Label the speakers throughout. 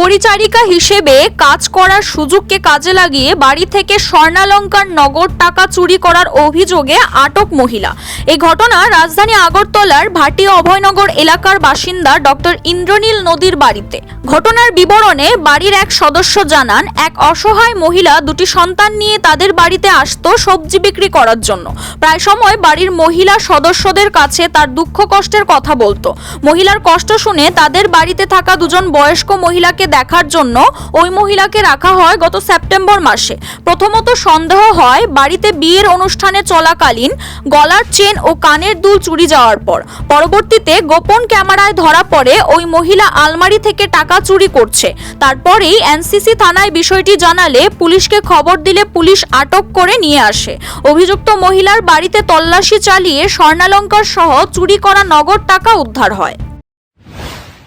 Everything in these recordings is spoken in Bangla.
Speaker 1: পরিচারিকা হিসেবে কাজ করার সুযোগকে কাজে লাগিয়ে বাড়ি থেকে স্বর্ণালঙ্কার নগদ টাকা চুরি করার অভিযোগে আটক মহিলা। এই ঘটনা রাজধানী আগরতলার ভাটি অভয়নগর এলাকার বাসিন্দা ডক্টর ইন্দ্রনীল নদীর বাড়িতে। ঘটনার বিবরণে বাড়ির এক সদস্য জানান, এক অসহায় মহিলা দুটি সন্তান নিয়ে তাদের বাড়িতে আসতো সবজি বিক্রি করার জন্য। প্রায় সময় বাড়ির মহিলা সদস্যদের কাছে তার দুঃখ কষ্টের কথা বলতো। মহিলার কষ্ট শুনে তাদের বাড়িতে থাকা দুজন বয়স্ক মহিলাকে দেখার জন্য ওই মহিলাকে রাখা হয় গত সেপ্টেম্বর মাসে। প্রথমত সন্দেহ হয় বাড়িতে বিয়ের অনুষ্ঠানে চলাকালীন গলার চেন ও কানের দুল চুরি যাওয়ার পর। পরবর্তীতে গোপন ক্যামেরায় ধরা পড়ে ওই মহিলা আলমারি থেকে টাকা চুরি করছে। তারপরেই এনসিসি থানায় বিষয়টি জানালে পুলিশকে খবর দিলে পুলিশ আটক করে নিয়ে আসে। অভিযুক্ত মহিলার বাড়িতে তল্লাশি চালিয়ে স্বর্ণালঙ্কার সহ চুরি করা নগদ টাকা উদ্ধার হয়।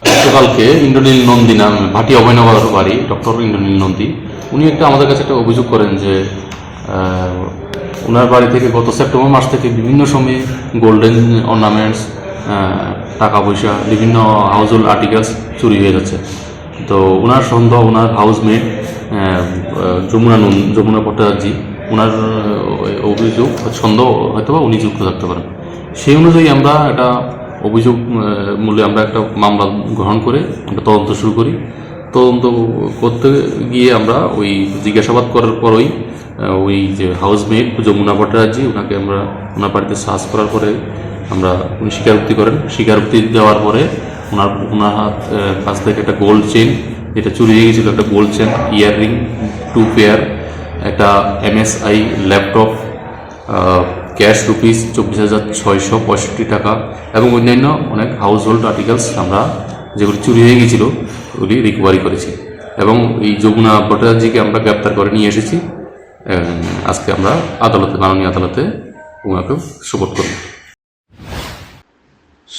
Speaker 2: গতকালকে ইন্দ্রনীল নন্দী নাম ভাটি অভয়নগর বাড়ি, ডক্টর ইন্দ্রনীল নন্দী। উনি একটা আমাদের কাছে একটা অভিযোগ করেন যে ওনার বাড়ি থেকে গত সেপ্টেম্বর মাস থেকে বিভিন্ন সময়ে গোল্ডেন অর্নামেন্টস টাকা পয়সা বিভিন্ন হাউসহোল্ড আর্টিকেলস চুরি হয়ে যাচ্ছে। তো ওনার সন্দেহ ওনার হাউসমেট যমুনা নন, যমুনা ভট্টাচার্যী ওনার অভিযোগ, সন্দেহ হয়তো বা উনি যুক্ত থাকতে পারেন। সেই অনুযায়ী আমরা একটা অভিযোগ মূলে আমরা একটা মামলা গ্রহণ করে আমরা তদন্ত শুরু করি। তদন্ত করতে গিয়ে আমরা ওই জিজ্ঞাসাবাদ করার পরই ওই যে হাউসমেট যমুনা ভট্টাচার্যী, ওনাকে আমরা, ওনার বাড়িতে সার্চ করার পরে আমরা উনি স্বীকারোক্তি করেন। স্বীকারোক্তি দেওয়ার পরে ওনার ওনার হাত কাছ থেকে একটা গোল্ড চেন যেটা চুরি হয়ে গেছিল, একটা gold chain earring two pair একটা এমএসআই ল্যাপটপ ক্যাশ রুপিস চব্বিশ হাজার ছয়শো পঁয়ষট্টি টাকা এবং অন্যান্য অনেক হাউস হোল্ড আর্টিকেলস আমরা যেগুলি চুরি হয়ে গিয়েছিল ওগুলি রিকভারি করেছি। এবং এই যমুনা ভট্টাচার্যকে আমরা গ্রেপ্তার করে নিয়ে এসেছি। আজকে আমরা আদালতে মাননীয় আদালতে ওনাকে সুপোর্ট করব।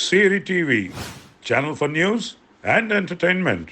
Speaker 3: Siri TV, channel for news and entertainment.